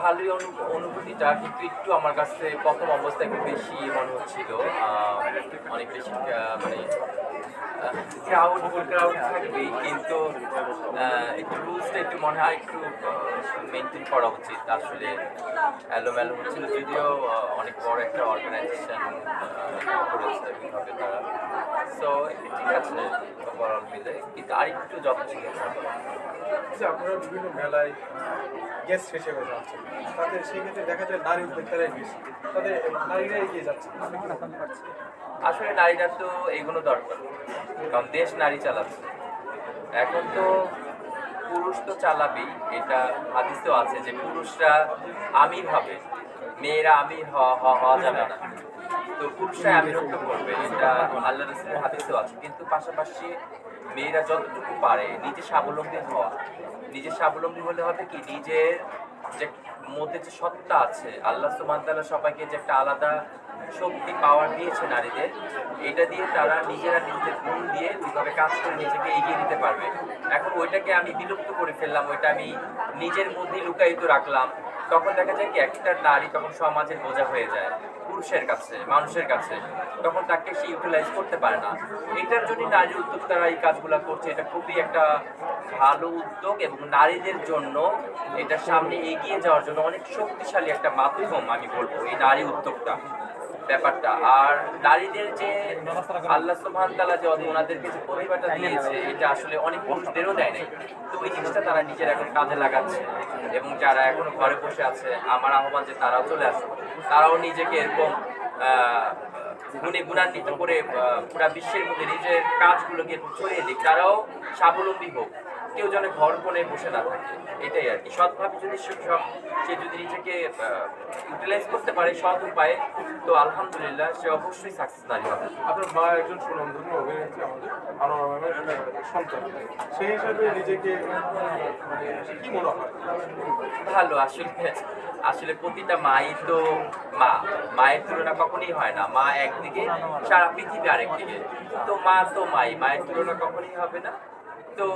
ভালোই অনু- অনুভূতিটা কিন্তু একটু আমার কাছে প্রথম অবস্থায় একটু বেশি মনে হচ্ছিল। অনেক বেশি মানে ক্রাউড ক্রাউড থাকবেই, কিন্তু একটু রুলসটা একটু মনে হয়, একটু মেনটেন করা উচিত। আসলে এলোমেলো হচ্ছিল যদিও অনেক বড় একটা অর্গানাইজেশন করেছে তারা সো ঠিক আছে ওভারঅল মিলে। কিন্তু আরেকটু যত্ন ছিল যে আপনারা বিভিন্ন মেলায় গেস্ট হিসেবে যাচ্ছেন। তাতে সেক্ষেত্রে দেখা যায় নারী উদ্যোক্তারাই বেশি। তাদের নারীরা এগিয়ে যাচ্ছে আসলে নারীরা তো এগুলো দরকার। কারণ দেশ নারী চালাচ্ছে। এখন তো পুরুষ তো চালাবেই। এটা হাদিসেও আছে যে পুরুষরা আমি ভাবে মেয়েরা আমি হওয়া যাবে না। তো করবে, এটা আল্লাহ আছে। কিন্তু পাশাপাশি মেয়েরা যতটুকু পারে নিজে স্বাবলম্বী হওয়া। নিজে স্বাবলম্বী হলে হবে কি? নিজের যে মধ্যে যে সত্তা আছে, আল্লাহ সুমান তাআলা সবাইকে যে একটা আলাদা শক্তি পাওয়ার দিয়েছে নারীদের, এটা দিয়ে তারা নিজেরা নিজেদের গুণ দিয়ে ওইভাবে কাজ করে নিজেকে এগিয়ে দিতে পারবে। এখন ওইটাকে আমি বিলুপ্ত করে ফেললাম, ওইটা আমি নিজের মধ্যে লুকায়িত রাখলাম। তখন দেখা যায় কি, একটা নারী তখন সমাজের বোঝা হয়ে যায়, পুরুষের কাছে, মানুষের কাছে, তখন তাকে সে ইউটিলাইজ করতে পারে না। এটার জন্য নারী উদ্যোক্তারা এই কাজগুলো করছে, এটা খুবই একটা ভালো উদ্যোগ এবং নারীদের জন্য এটা সামনে এগিয়ে যাওয়ার জন্য অনেক শক্তিশালী একটা মাধ্যম আমি বলব, এই নারী উদ্যোগটা ব্যাপারটা। আর নারীদের যে আল্লাহ সুবহান তাআলা যে ওনাদেরকে যে পরিবারটা দিয়েছে, এটা আসলে অনেক পুরুষদেরও দেয় নাই। তো ওই জিনিসটা তারা নিজের এখন কাজে লাগাচ্ছে এবং যারা এখনও ঘরে বসে আছে, আমার আহ্বান যে তারাও চলে আসে তারাও নিজেকে এরকম গুণে গুণান্বিত করে পুরা বিশ্বের মধ্যে নিজের কাজগুলোকে ছড়িয়ে দিক। তারাও স্বাবলম্বী হোক। কেউ যেন ঘর কোণে বসে না থাকে এটাই আর কি। সৎভাবে যদি সে যদি নিজেকে ইউটিলাইজ করতে পারে সৎ উপায়ে তো আলহামদুলিল্লাহ সে অবশ্যই সাকসেস নারী হবে। আপনার মা একজন সুনামধন্য অভিনেত্রী আমাদের আনোয়ার সন্তান। সেই হিসাবে নিজেকে মানে কি মনে হয়? ভালো আসলে আসলে প্রতিটা মাই তো মা মায়ের তুলনা কখনই হয় না। মা একদিকে সারা পৃথিবী আরেকদিকে। তো মা তো মাই মায়ের তুলনা কখনই হবে না। তো